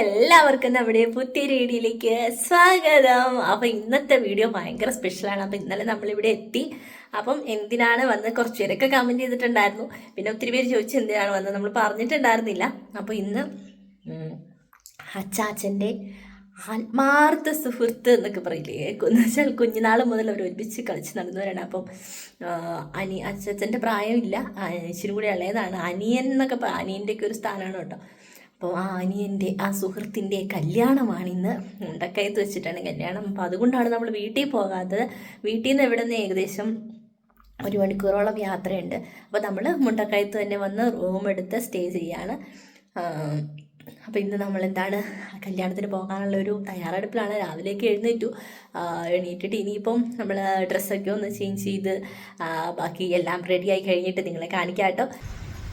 എല്ലാവർക്കും നമ്മുടെ പുതിയ രീതിയിലേക്ക് സ്വാഗതം. അപ്പൊ ഇന്നത്തെ വീഡിയോ ഭയങ്കര സ്പെഷ്യലാണ് അപ്പൊ ഇന്നലെ നമ്മളിവിടെ എത്തി. അപ്പം എന്തിനാണ് വന്ന് കുറച്ച് പേരൊക്കെ കമന്റ് ചെയ്തിട്ടുണ്ടായിരുന്നു. പിന്നെ ഒത്തിരി പേര് ചോദിച്ചു എന്തിനാണ് വന്നത് നമ്മൾ പറഞ്ഞിട്ടുണ്ടായിരുന്നില്ല. അപ്പൊ ഇന്ന് അച്ചാച്ചന്റെ ആത്മാർത്ഥ സുഹൃത്ത് എന്നൊക്കെ പറയില്ലേ? എന്ന് വെച്ചാൽ കുഞ്ഞുനാൾ മുതൽ അവർ ഒരുമിച്ച് കളിച്ച് നടന്നവരാണ്. അപ്പം അനി അച്ചാച്ചന്റെ പ്രായമില്ല. ഇച്ചിരി കൂടി ഇളയതാണ്. അനിയൻ എന്നൊക്കെ അനിയന്റെ അനിയന്റെയൊക്കെ ഒരു സ്ഥാനമാണ് കേട്ടോ. അപ്പോൾ ആ അനിയന്റെ ആ സുഹൃത്തിന്റെ കല്യാണമാണ് ഇന്ന് മുണ്ടക്കയത്ത് വെച്ചിട്ടാണ് കല്യാണം. അപ്പോൾ അതുകൊണ്ടാണ് നമ്മൾ വീട്ടിൽ പോകാത്തത്. വീട്ടിൽ നിന്ന് ഇവിടെ നിന്ന് ഏകദേശം ഒരു മണിക്കൂറോളം യാത്രയുണ്ട്. അപ്പോൾ നമ്മൾ മുണ്ടക്കയത്ത് തന്നെ വന്ന് റൂം എടുത്ത് സ്റ്റേ ചെയ്യാണ്. അപ്പോൾ ഇന്ന് നമ്മൾ എന്താണ് കല്യാണത്തിന് പോകാനുള്ള ഒരു തയ്യാറെടുപ്പിലാണ്. രാവിലേക്ക് എഴുന്നേറ്റു. എണീറ്റിട്ട് ഇനിയിപ്പം നമ്മൾ ഡ്രസ്സൊക്കെ ഒന്ന് ചേഞ്ച് ചെയ്ത് ബാക്കി എല്ലാം റെഡിയായി കഴിഞ്ഞിട്ട് നിങ്ങളെ കാണിക്കാം കേട്ടോ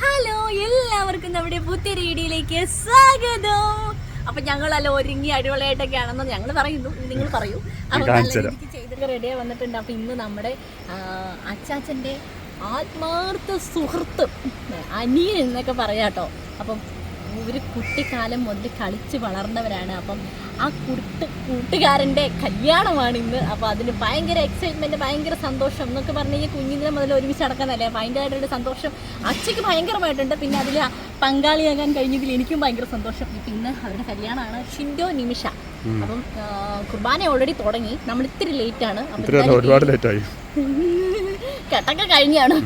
ഹലോ എല്ലാവർക്കും നമ്മുടെ പുതിയ രീതിയിലേക്ക് സ്വാഗതം. അപ്പൊ ഞങ്ങളല്ല ഒരുങ്ങി അടിപൊളിയായിട്ടൊക്കെ ആണെന്ന് ഞങ്ങൾ പറയുന്നു നിങ്ങൾ പറയൂ. അപ്പൊ. ചെയ്തൊക്കെ റെഡിയായി വന്നിട്ടുണ്ട്. അപ്പൊ ഇന്ന് നമ്മുടെ അച്ഛാച്ചന്റെ അച്ചാച്ചന്റെ ആത്മാർത്ഥ സുഹൃത്ത് അനിയൻ എന്നൊക്കെ പറയാട്ടോ. അപ്പം ഇവർ കുട്ടിക്കാലം മുതൽ കളിച്ച് വളർന്നവരാണ്. അപ്പം ആ കുട്ട് കൂട്ടുകാരന്റെ കല്യാണമാണ് ഇന്ന്. അപ്പോൾ അതിന് ഭയങ്കര എക്സൈറ്റ്മെന്റ് ഭയങ്കര സന്തോഷം എന്നൊക്കെ പറഞ്ഞു കഴിഞ്ഞാൽ കുഞ്ഞിനെ മുതൽ ഒരുമിച്ച് നടക്കുന്നതല്ലേ? ഭയങ്കരമായിട്ടൊരു സന്തോഷം അച്ഛയ്ക്ക് ഭയങ്കരമായിട്ടുണ്ട്. പിന്നെ അതിൽ പങ്കാളിയാകാൻ കഴിഞ്ഞതിൽ എനിക്കും ഭയങ്കര സന്തോഷം. ഇപ്പം ഇന്ന് അവരുടെ കല്യാണമാണ് ഷിൻഡോ നിമിഷ. അപ്പം കുർബാന ഓൾറെഡി തുടങ്ങി. നമ്മൾ ഇത്തിരി ലേറ്റാണ് ആണ്. ഒരുപാട് ലേറ്റായി കെട്ടൊക്കെ കഴിഞ്ഞാണ്.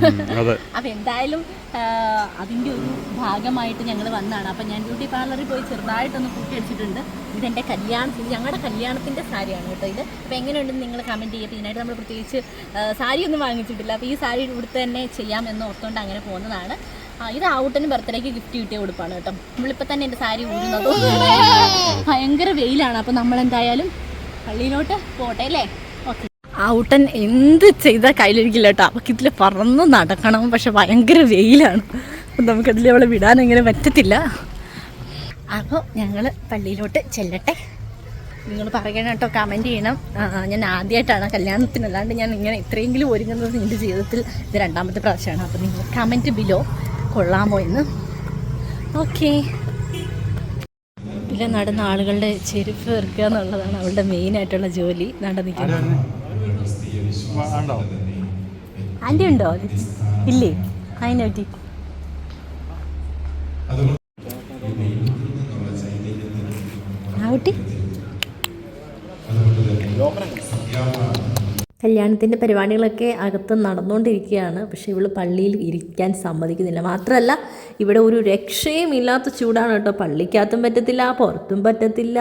അപ്പൊ എന്തായാലും അതിന്റെ അതിന്റെ ഒരു ഭാഗമായിട്ട് ഞങ്ങൾ വന്നാണ്. അപ്പൊ ഞാൻ ബ്യൂട്ടി പാർലറിൽ പോയി ചെറുതായിട്ടൊന്ന് കൂട്ടി അടിച്ചിട്ടുണ്ട്. ഇതെന്റെ കല്യാണത്തിന് ഞങ്ങളുടെ കല്യാണത്തിന്റെ സാരിയാണ് കേട്ടോ ഇത്. അപ്പൊ എങ്ങനെയുണ്ടെന്ന് നിങ്ങൾ കമന്റ് ചെയ്യുക. ഇതിനായിട്ട് നമ്മൾ പ്രത്യേകിച്ച് സാരി ഒന്നും വാങ്ങിച്ചിട്ടില്ല. അപ്പൊ ഈ സാരി ഇവിടുത്തെ തന്നെ ചെയ്യാം എന്ന് ഓർത്തുകൊണ്ട് അങ്ങനെ പോകുന്നതാണ്. ഇത് ആവുട്ടന് ബർത്ത്ഡേക്ക് ഗിഫ്റ്റ് കിട്ടിയ ഉടുപ്പാണ് കേട്ടോ. നമ്മളിപ്പോൾ തന്നെ എന്റെ സാരി ഊരുന്നത്. ഭയങ്കര വെയിലാണ്. അപ്പോൾ നമ്മളെന്തായാലും പള്ളിയിലോട്ട് പോട്ടെ അല്ലേ? ഔട്ടൻ എന്ത് ചെയ്താൽ കയ്യിലിരിക്കില്ല കേട്ടോ അവൾക്ക് ഇതിൽ പറന്ന് നടക്കണം. പക്ഷെ ഭയങ്കര വെയിലാണ്. നമുക്കതിൽ അവളെ വിടാൻ അങ്ങനെ പറ്റത്തില്ല. അപ്പോൾ ഞങ്ങൾ പള്ളിയിലോട്ട് ചെല്ലട്ടെ. നിങ്ങൾ പറയണം കേട്ടോ കമന്റ് ചെയ്യണം. ഞാൻ ആദ്യമായിട്ടാണ് കല്യാണത്തിന്. അല്ലാണ്ട് ഞാൻ ഇങ്ങനെ ഇത്രയെങ്കിലും ഒരുങ്ങുന്നത് എന്റെ ജീവിതത്തിൽ ഇത് രണ്ടാമത്തെ പ്രാവശ്യമാണ്. അപ്പോൾ നിങ്ങൾ കമന്റ് ബിലോ കൊള്ളാമോ എന്ന്. ഓക്കേ ഇതിലെ നടന്ന ആളുകളുടെ ചെരുപ്പ് തീർക്കുക എന്നുള്ളതാണ് അവളുടെ മെയിനായിട്ടുള്ള ജോലി. നടന്നിരിക്കുന്നത്. ആന്റി ഉണ്ടോ? ഇല്ലേ? അതിനെ പറ്റി ആ കുട്ടി കല്യാണത്തിന്റെ പരിപാടികളൊക്കെ അകത്ത് നടന്നുകൊണ്ടിരിക്കുകയാണ്. പക്ഷേ ഇവൾ പള്ളിയിൽ ഇരിക്കാൻ സമ്മതിക്കുന്നില്ല. മാത്രമല്ല ഇവിടെ ഒരു രക്ഷയും ഇല്ലാത്ത ചൂടാണ് കേട്ടോ. പള്ളിക്കകത്തും പറ്റത്തില്ല പുറത്തും പറ്റത്തില്ല.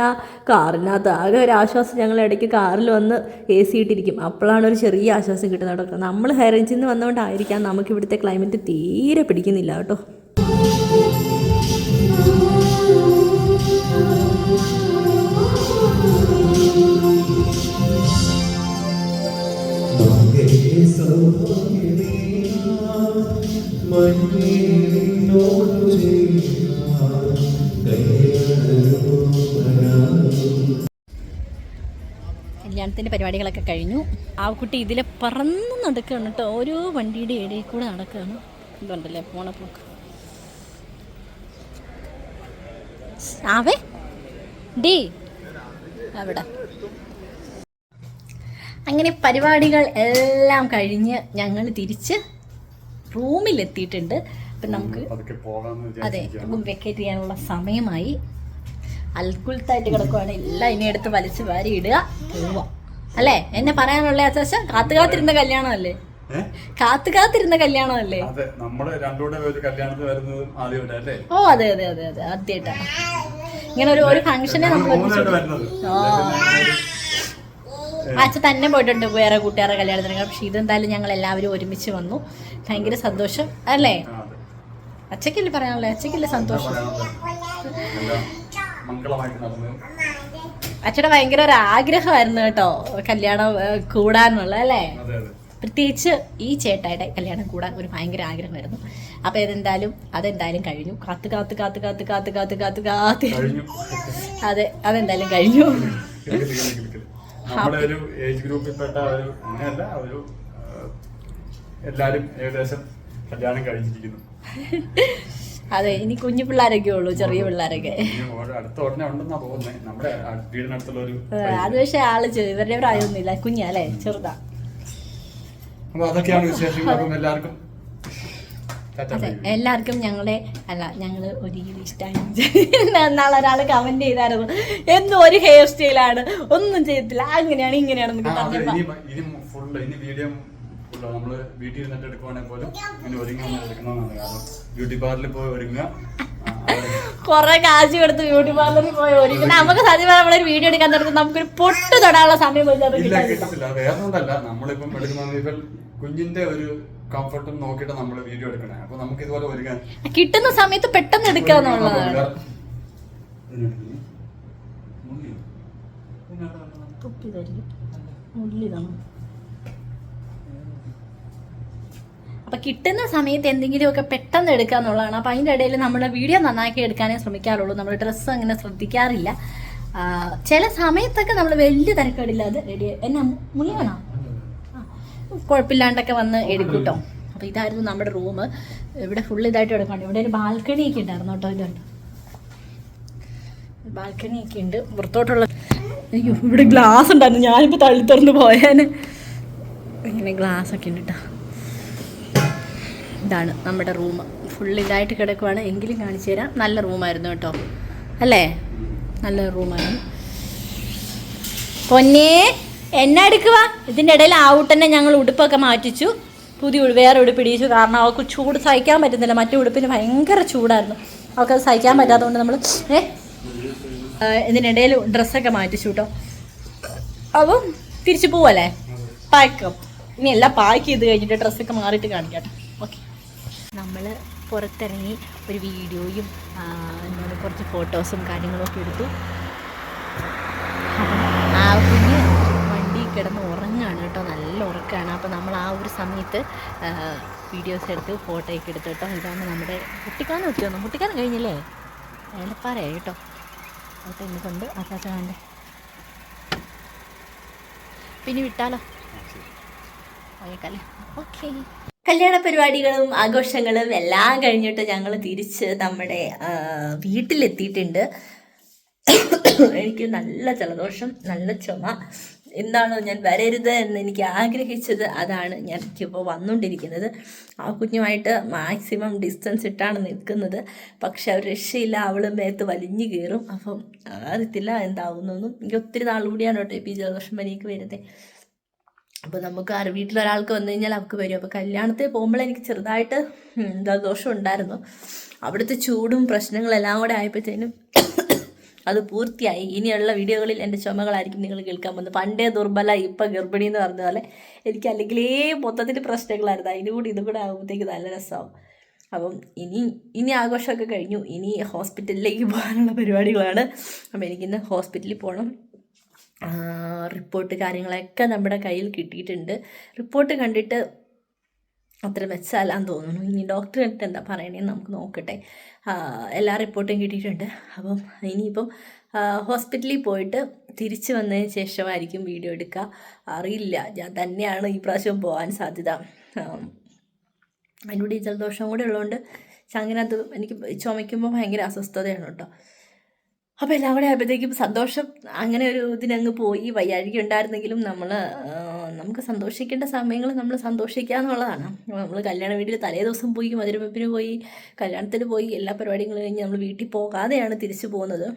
കാറിനകത്ത് ആകെ ഒരു ആശ്വാസം ഞങ്ങൾ ഇടയ്ക്ക് കാറിൽ വന്ന് എ സി ഇട്ടിരിക്കും. അപ്പോഴാണ് ഒരു ചെറിയ ആശ്വാസം കിട്ടുന്നത്. കേട്ടോ നമ്മൾ ഹൈറേഞ്ചിൽ നിന്ന് വന്നുകൊണ്ടായിരിക്കാം നമുക്ക് ഇവിടുത്തെ ക്ലൈമറ്റ് തീരെ പിടിക്കുന്നില്ല കേട്ടോ. കല്യാണത്തിന്റെ പരിപാടികളൊക്കെ കഴിഞ്ഞു. ആ കുട്ടി ഇതിലെ പറന്ന് നടക്കുകയാണ് കേട്ടോ. ഓരോ വണ്ടിയുടെ ഇടയിൽ കൂടെ നടക്കുകയാണ് ഇതുണ്ടല്ലേ പോണ പോക്ക്. അവിടെ. അങ്ങനെ പരിപാടികൾ എല്ലാം കഴിഞ്ഞ് ഞങ്ങൾ തിരിച്ച് റൂമിലെത്തിയിട്ടുണ്ട്. അപ്പം നമുക്ക് അതെ റൂം വെക്കേറ്റ് ചെയ്യാനുള്ള സമയമായി. അൽക്കുൽത്തായിട്ട് കിടക്കുവാണ്. എല്ലാം ഇനി എടുത്ത് വലിച്ചു വാരി ഇടുക പോവാം. അല്ലേ? എന്നെ പറയാനുള്ള അച്ചാച്ച? കാത്തു കാത്തിരുന്ന കല്യാണമല്ലേ? കാത്തു കാത്തിരുന്ന കല്യാണമല്ലേ? ഓ അതെ അതെ അതെ അതെ ആദ്യമായിട്ടാണ് ഇങ്ങനെ ഒരു ഒരു ഫംഗ്ഷനെ നമ്മൾ മൂന്നായിട്ട് വരുന്നത് അച്ഛ തന്നെ പോയിട്ടുണ്ട് വേറെ കൂട്ടുകാരുടെ കല്യാണത്തിന്. പക്ഷെ ഇതെന്തായാലും ഞങ്ങൾ എല്ലാവരും ഒരുമിച്ച് വന്നു. ഭയങ്കര സന്തോഷം അല്ലേ. അച്ഛക്കല്ലേ പറയാനുള്ളത്? അച്ഛക്കല്ലേ സന്തോഷം? അച്ഛടെ അച്ഛയുടെ ഭയങ്കര ഒരു ആഗ്രഹമായിരുന്നു കേട്ടോ കല്യാണം കൂടാനുള്ള അല്ലേ? പ്രത്യേകിച്ച് ഈ ചേട്ടായുടെ കല്യാണം കൂടാൻ ഒരു ഭയങ്കര ആഗ്രഹമായിരുന്നു. അപ്പൊ ഇതെന്തായാലും അതെന്തായാലും കഴിഞ്ഞു. കാത്ത് കാത്ത് കാത്ത് കാത്ത് കാത്ത് കാത്ത് കാത്ത് കാത്ത്. അതെ അതെന്തായാലും കഴിഞ്ഞു. നമ്മുടെ ഒരു ഏജ് ഗ്രൂപ്പിൽപ്പെട്ട ഒരു അങ്ങനെയല്ല ഒരു എല്ലാരും ഏകദേശം കല്യാണം കഴിച്ചിരിക്കുന്നു അതെ ഇനി കുഞ്ഞു പിള്ളേരൊക്കെ ഉള്ളു ചെറിയ പിള്ളേരൊക്കെ. അത് പക്ഷെ ആൾ ഇവരുടെ പ്രായമൊന്നുമില്ല കുഞ്ഞല്ലേ ചെറുതാ. അപ്പൊ അതൊക്കെയാണ് വിശേഷങ്ങൾ എല്ലാവർക്കും. അതെ. എല്ലാവർക്കും ഞങ്ങളെ അല്ല ഞങ്ങൾ ഒരിക്കലും ഇഷ്ടമാണ് എന്നാൾ ഒരാൾ കമന്റ് ചെയ്തായിരുന്നു. എന്നും ഒരു ഹെയർ സ്റ്റൈലാണ് ഒന്നും ചെയ്യത്തില്ല. അങ്ങനെയാണ് നമ്മൾ വീട്ടിൽ ഇരുന്നിട്ട് എടുക്കുവാണെങ്കിൽ പോലും ഒരുങ്ങി എടുക്കണമെന്നാണ് കാരണം ബ്യൂട്ടി പാർലറിൽ പോയി ഒരുങ്ങുക. കൊറേ കാശ് കൊടുത്ത് ബ്യൂട്ടി പാർലറിൽ പോയി ഒരുങ്ങി. നമുക്ക് സത്യം പറഞ്ഞാൽ നമ്മളൊരു വീഡിയോ എടുക്കാൻ നേരത്തെ നമുക്കൊരു പൊട്ട് തൊടാനുള്ള സമയം പോലും. കിട്ടത്തില്ല. വേറെ ഒന്നല്ല നമ്മളിപ്പം എടുക്കുന്ന കുഞ്ഞിന്റെ ഒരു കംഫർട്ടും നോക്കിട്ട് നമ്മൾ വീഡിയോ എടുക്കണേ. അപ്പൊ നമുക്ക് ഇതുപോലെ ഒരുങ്ങാൻ കിട്ടുന്ന സമയത്ത് പെട്ടെന്ന് തുപ്പിയതായിരിക്കും. അപ്പൊ കിട്ടുന്ന സമയത്ത് എന്തെങ്കിലും ഒക്കെ പെട്ടെന്ന് എടുക്കുക എന്നുള്ളതാണ്. അപ്പൊ അതിന്റെ ഇടയിൽ നമ്മൾ വീഡിയോ നന്നാക്കി എടുക്കാനേ ശ്രമിക്കാറുള്ളൂ. നമ്മൾ ഡ്രസ്സ് അങ്ങനെ ശ്രദ്ധിക്കാറില്ല. ചില സമയത്തൊക്കെ നമ്മൾ വലിയ തിരക്കേടില്ലാതെ റെഡി എന്നാ മുനിയാണോ കുഴപ്പമില്ലാണ്ടൊക്കെ വന്ന് എടുക്കും കേട്ടോ അപ്പോൾ ഇതായിരുന്നു നമ്മുടെ റൂം. ഇവിടെ ഫുൾ ഇതായിട്ട് എടുക്കണം ഇവിടെ ഒരു ബാൽക്കണി ഒക്കെ ഉണ്ടായിരുന്നു കേട്ടോ ഇതുണ്ട്. ബാൽക്കണി ഒക്കെ ഉണ്ട്. പുറത്തോട്ടുള്ള ഇവിടെ ഗ്ലാസ് ഉണ്ടായിരുന്നു. ഞാനിപ്പോൾ തള്ളി തുറന്ന് പോയാന്. ഇങ്ങനെ ഗ്ലാസ് ഒക്കെ ഉണ്ട് ഇതാണ് നമ്മുടെ റൂം ഫുൾ ഇതായിട്ട് കിടക്കുവാണ്. എങ്കിലും കാണിച്ചു തരാം. നല്ല റൂമായിരുന്നു കേട്ടോ. അല്ലേ? നല്ല റൂമായിരുന്നു പൊന്നേ! എന്നെ എടുക്കുക ഇതിന്റെ ഇടയിൽ ആവൂട്ടന്നെ ഞങ്ങൾ ഉടുപ്പൊക്കെ മാറ്റിച്ചു. പുതിയ വേറെ ഉടുപ്പ് ഇടിച്ചു കാരണം അവൾക്ക് ചൂട് സഹിക്കാൻ പറ്റുന്നില്ല. മറ്റേ ഉടുപ്പിന് ഭയങ്കര ചൂടായിരുന്നു. അവൾക്ക് അത് സഹിക്കാൻ പറ്റാത്തതുകൊണ്ട് നമ്മൾ ഏ? ഇതിനിടയിൽ ഡ്രസ്സൊക്കെ മാറ്റിച്ചു കേട്ടോ. അപ്പം തിരിച്ചു പോവല്ലേ? പാക്ക് ഇനി എല്ലാം പാക്ക് ചെയ്ത് കഴിഞ്ഞിട്ട് ഡ്രസ്സൊക്കെ മാറിയിട്ട് കാണിക്കാം ഓക്കെ നമ്മൾ പുറത്തിറങ്ങി ഒരു വീഡിയോയും എന്താണ് കുറച്ച് ഫോട്ടോസും കാര്യങ്ങളൊക്കെ എടുത്തു. ആ കുഞ്ഞ് കിടന്ന് ഉറങ്ങാണ് കേട്ടോ. നല്ല ഉറക്കമാണ് അപ്പോൾ നമ്മൾ ആ ഒരു സമയത്ത് വീഡിയോസ് എടുത്ത് ഫോട്ടോയൊക്കെ എടുത്ത് കേട്ടോ. ഇതാണ് നമ്മുടെ കുട്ടിക്കാനം ഒത്തി വന്നു. കുട്ടിക്കാനം കഴിഞ്ഞില്ലേ? ഏലപ്പാറയായി കേട്ടോ. അതൊക്കെ എനിക്കുണ്ട് അച്ചാച്ചാന്റെ പിന്നെ വിട്ടാലോ? പോയേക്കല്ലേ ഓക്കെ. കല്യാണ പരിപാടികളും ആഘോഷങ്ങളും എല്ലാം കഴിഞ്ഞിട്ട് ഞങ്ങൾ തിരിച്ച് നമ്മുടെ വീട്ടിലെത്തിയിട്ടുണ്ട്. എനിക്ക് നല്ല ജലദോഷം നല്ല ചുമ. എന്താണ് ഞാൻ വരരുത് എന്ന് എനിക്ക് ആഗ്രഹിച്ചത്. അതാണ് ഞാൻ ഇപ്പോൾ വന്നുകൊണ്ടിരിക്കുന്നത് ആ കുഞ്ഞുമായിട്ട് മാക്സിമം ഡിസ്റ്റൻസ് ഇട്ടാണ് നിൽക്കുന്നത്. പക്ഷെ അവർ രക്ഷയില്ല. അവൾ മേത്ത് വലിഞ്ഞു കയറും അപ്പം അറിയത്തില്ല എന്താവുന്നൊന്നും. എനിക്ക് ഒത്തിരി നാളുകൂടിയാണ് കേട്ടോ ഇപ്പോൾ ഈ ജലദോഷം പനിക്ക് വരുന്നത് അപ്പോൾ നമുക്ക് ആ വീട്ടിലൊരാൾക്ക് വന്നു കഴിഞ്ഞാൽ അവർക്ക് വരും. അപ്പോൾ കല്യാണത്തിൽ പോകുമ്പോൾ എനിക്ക് ചെറുതായിട്ട് ദോഷം ഉണ്ടായിരുന്നു. അവിടുത്തെ ചൂടും പ്രശ്നങ്ങളെല്ലാം കൂടെ ആയപ്പോഴത്തേനും അത് പൂർത്തിയായി. ഇനിയുള്ള വീഡിയോകളിൽ എന്റെ ചുമകളായിരിക്കും നിങ്ങൾ കേൾക്കാൻ പോകുന്നത്. പണ്ടേ ദുർബല ഇപ്പം ഗർഭിണി എന്ന് പറഞ്ഞ പോലെ എനിക്ക് അല്ലെങ്കിലേ മൊത്തത്തിൽ പ്രശ്നങ്ങളായിരുന്നു. അതിനും കൂടി ഇതും കൂടെ ആകുമ്പോഴത്തേക്ക് നല്ല രസമാവും. അപ്പം ഇനി ഇനി ആഘോഷമൊക്കെ കഴിഞ്ഞു. ഇനി ഹോസ്പിറ്റലിലേക്ക് പോകാനുള്ള പരിപാടികളാണ്. അപ്പം എനിക്കിന്ന് ഹോസ്പിറ്റലിൽ പോകണം. റിപ്പോർട്ട് കാര്യങ്ങളൊക്കെ നമ്മുടെ കയ്യിൽ കിട്ടിയിട്ടുണ്ട്. റിപ്പോർട്ട് കണ്ടിട്ട് അത്ര മെച്ചമല്ലാന്ന് തോന്നുന്നു. ഇനി ഡോക്ടർ കണ്ടിട്ട് എന്താ പറയണേന്ന് നമുക്ക് നോക്കട്ടെ. എല്ലാ റിപ്പോർട്ടും കിട്ടിയിട്ടുണ്ട്. അപ്പം ഇനിയിപ്പം ഹോസ്പിറ്റലിൽ പോയിട്ട് തിരിച്ചു വന്നതിന് ശേഷമായിരിക്കും വീഡിയോ എടുക്കുക. അറിയില്ല. ഞാൻ തന്നെയാണ് ഈ പ്രാവശ്യം പോകാൻ സാധ്യത. അതിനോട് ഈ ജലദോഷം കൂടെ ഉള്ളതുകൊണ്ട് ചങ്കിനകത്ത് എനിക്ക് ചുമയ്ക്കുമ്പോൾ ഭയങ്കര അസ്വസ്ഥതയാണ് കേട്ടോ. അപ്പോൾ എല്ലാം കൂടെ ആയപ്പോഴത്തേക്കും സന്തോഷം അങ്ങനെ ഒരു ഇതിനങ്ങ് പോയി. വയ്യാഴിക ഉണ്ടായിരുന്നെങ്കിലും നമ്മൾ നമുക്ക് സന്തോഷിക്കേണ്ട സമയങ്ങൾ നമ്മൾ സന്തോഷിക്കുക എന്നുള്ളതാണ്. നമ്മൾ കല്യാണ വീട്ടിൽ തലേ ദിവസം പോയി മധുരവെപ്പിന് പോയി കല്യാണത്തിന് പോയി എല്ലാ പരിപാടികളും കഴിഞ്ഞ് നമ്മൾ വീട്ടിൽ പോകാതെയാണ് തിരിച്ചു പോകുന്നത്.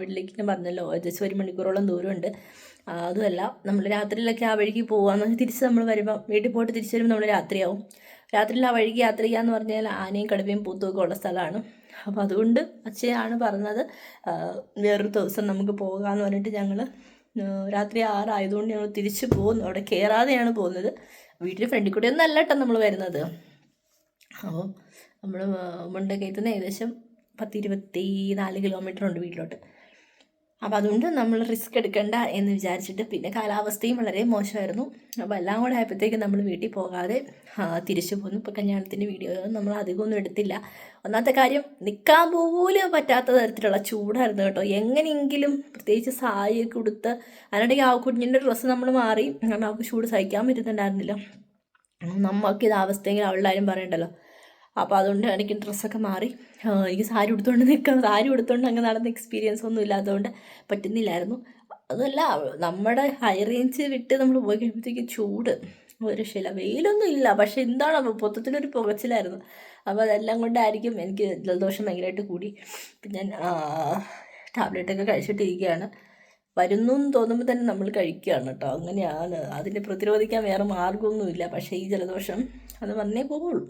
വീട്ടിലേക്ക് ഞാൻ പറഞ്ഞല്ലോ ഏകദേശം ഒരു മണിക്കൂറോളം ദൂരമുണ്ട്. അതുമല്ല നമ്മൾ രാത്രിയിലൊക്കെ ആ വഴിക്ക് പോകാമെന്ന് തിരിച്ച് നമ്മൾ വരുമ്പോൾ വീട്ടിൽ പോയിട്ട് തിരിച്ച് വരുമ്പോൾ നമ്മൾ രാത്രിയാവും. രാത്രിയിൽ ആ വഴിക്ക് യാത്ര ചെയ്യുക എന്ന് പറഞ്ഞാൽ ആനയും കടുവയും പൂത്തുമൊക്കെ ഉള്ള സ്ഥലമാണ്. അപ്പോൾ അതുകൊണ്ട് അച്ഛയാണ് പറഞ്ഞത് വേറൊരു ദിവസം നമുക്ക് പോകാമെന്ന് പറഞ്ഞിട്ട് ഞങ്ങൾ രാത്രി ആറായതുകൊണ്ട് ഞങ്ങൾ തിരിച്ചു പോകുന്നു. അവിടെ കയറാതെയാണ് പോകുന്നത്. വീട്ടിൽ ഫ്രണ്ടിൽ കൂടെ ഒന്നും അല്ല കേട്ടോ നമ്മൾ വരുന്നത്. അപ്പോൾ നമ്മൾ മുണ്ടക്കയത്തുനിന്ന് ഏകദേശം പത്ത് ഇരുപത്തി നാല് കിലോമീറ്റർ ഉണ്ട് വീട്ടിലോട്ട്. അപ്പോൾ അതുകൊണ്ട് നമ്മൾ റിസ്ക് എടുക്കണ്ട എന്ന് വിചാരിച്ചിട്ട് പിന്നെ കാലാവസ്ഥയും വളരെ മോശമായിരുന്നു. അപ്പോൾ എല്ലാം കൂടെ ആയപ്പോഴത്തേക്കും നമ്മൾ വീട്ടിൽ പോകാതെ തിരിച്ചു പോന്നു. ഇപ്പോൾ കല്യാണത്തിന്റെ വീഡിയോ നമ്മൾ അധികമൊന്നും എടുത്തില്ല. ഒന്നാമത്തെ കാര്യം നിൽക്കാൻ പോലും പറ്റാത്ത തരത്തിലുള്ള ചൂടായിരുന്നു കേട്ടോ. എങ്ങനെയെങ്കിലും പ്രത്യേകിച്ച് സാരിയൊക്കെ കൊടുത്ത് അതിനിടയ്ക്ക് ആ കുഞ്ഞിന്റെ ഡ്രസ്സ് നമ്മൾ മാറി കാരണം അവൾക്ക് ചൂട് സഹിക്കാൻ പറ്റുന്നുണ്ടായിരുന്നില്ല. നമ്മൾക്ക് ഇത് അവസ്ഥയെങ്കിൽ അവളുടെ ആരും പറയണ്ടല്ലോ. അപ്പോൾ അതുകൊണ്ട് എനിക്ക് ഡ്രസ്സൊക്കെ മാറി. എനിക്ക് സാരി ഉടുത്തുകൊണ്ട് നിൽക്കാം സാരി ഉടുത്തുകൊണ്ട് അങ്ങനെ നടന്ന എക്സ്പീരിയൻസ് ഒന്നും ഇല്ലാത്തതുകൊണ്ട് പറ്റുന്നില്ലായിരുന്നു. അതല്ല നമ്മുടെ ഹൈ റേഞ്ച് വിട്ട് നമ്മൾ പോയി കഴിയുമ്പോഴത്തേക്ക് ചൂട് ഒരു ശില. വെയിലൊന്നും ഇല്ല പക്ഷെ എന്താണ് മൊത്തത്തിലൊരു പുകച്ചിലായിരുന്നു. അപ്പോൾ അതെല്ലാം കൊണ്ടായിരിക്കും എനിക്ക് ജലദോഷം ഭയങ്കരമായിട്ട് കൂടി. ഇപ്പം ഞാൻ ടാബ്ലറ്റൊക്കെ കഴിച്ചിട്ടിരിക്കുകയാണ് വരുന്നു എന്ന് തോന്നുമ്പോൾ തന്നെ നമ്മൾ കഴിക്കുകയാണ് കേട്ടോ. അങ്ങനെയാണ്. അതിനെ പ്രതിരോധിക്കാൻ വേറെ മാർഗമൊന്നുമില്ല. പക്ഷേ ഈ ജലദോഷം അത് വന്നേ പോവുള്ളൂ.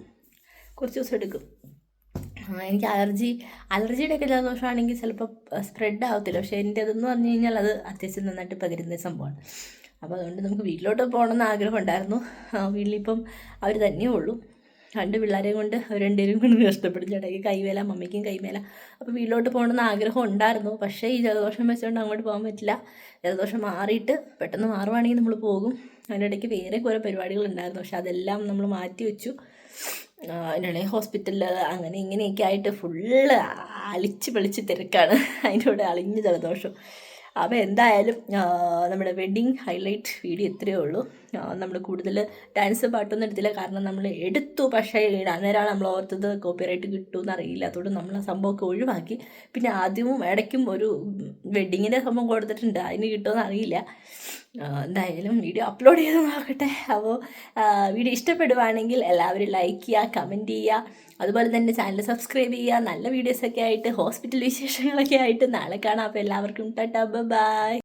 കുറച്ച് ദിവസം എടുക്കും. എനിക്ക് അലർജി അലർജിയുടെ ഒക്കെ ജലദോഷമാണെങ്കിൽ ചിലപ്പോൾ സ്പ്രെഡ് ആവത്തില്ല. പക്ഷേ എന്റെ അതെന്ന് പറഞ്ഞു കഴിഞ്ഞാൽ അത് അത്യാവശ്യം നന്നായിട്ട് പകരുന്ന സംഭവമാണ്. അപ്പോൾ അതുകൊണ്ട് നമുക്ക് വീട്ടിലോട്ട് പോകണമെന്ന് ആഗ്രഹം ഉണ്ടായിരുന്നു. വീട്ടിലിപ്പം അവർ തന്നെയേ ഉള്ളൂ. രണ്ട് പിള്ളേരെയും കൊണ്ട് അവർ രണ്ടുപേരും കൊണ്ട് കഷ്ടപ്പെടും. ചേട്ടയ്ക്ക് കൈവേല മമ്മിക്കും കൈമേല അപ്പോൾ വീട്ടിലോട്ട് പോകണമെന്ന് ആഗ്രഹം ഉണ്ടായിരുന്നു. പക്ഷേ ഈ ജലദോഷം വെച്ചുകൊണ്ട് അങ്ങോട്ട് പോകാൻ പറ്റില്ല. ജലദോഷം മാറിയിട്ട് പെട്ടെന്ന് മാറുവാണെങ്കിൽ നമ്മൾ പോകും. അതിന്റെ ഇടയ്ക്ക് വേറെ കുറേ പരിപാടികളുണ്ടായിരുന്നു പക്ഷെ അതെല്ലാം നമ്മൾ മാറ്റി വെച്ചു. അതിനാണെങ്കിൽ ഹോസ്പിറ്റലിൽ അങ്ങനെ ഇങ്ങനെയൊക്കെ ആയിട്ട് ഫുള്ള് അളിച്ച് വെളിച്ച് തിരക്കാണ്. അതിന്റെ അളിഞ്ഞ് ജലദോഷം. അപ്പോൾ എന്തായാലും നമ്മുടെ വെഡ്ഡിങ് ഹൈലൈറ്റ് വീഡിയോ ഇത്രയേ ഉള്ളൂ. നമ്മൾ കൂടുതൽ ഡാൻസ് പാട്ടൊന്നും എടുത്തില്ല. കാരണം നമ്മൾ എടുത്തു. പക്ഷേ അന്നേരമാണ് നമ്മൾ ഓർത്തത് കോപ്പിറൈറ്റ് കിട്ടുമെന്ന് അറിയില്ല. അതുകൊണ്ട് നമ്മൾ ആ സംഭവമൊക്കെ ഒഴിവാക്കി. പിന്നെ ആദ്യവും ഇടയ്ക്കും ഒരു വെഡ്ഡിങ്ങിന്റെ സംഭവം കൊടുത്തിട്ടുണ്ട്. അതിന് കിട്ടുമെന്ന് അറിയില്ല. എന്തായാലും വീഡിയോ അപ്ലോഡ് ചെയ്ത് നോക്കട്ടെ. അപ്പോൾ വീഡിയോ ഇഷ്ടപ്പെടുവാണെങ്കിൽ എല്ലാവരും ലൈക്ക് ചെയ്യുക കമന്റ് ചെയ്യുക. അതുപോലെ തന്നെ ചാനൽ സബ്സ്ക്രൈബ് ചെയ്യുക. നല്ല വീഡിയോസൊക്കെ ആയിട്ട് ഹോസ്പിറ്റൽ വിശേഷങ്ങളൊക്കെ ആയിട്ട് നാളെ കാണാം. അപ്പോൾ എല്ലാവർക്കും ടാറ്റാ. ബൈ.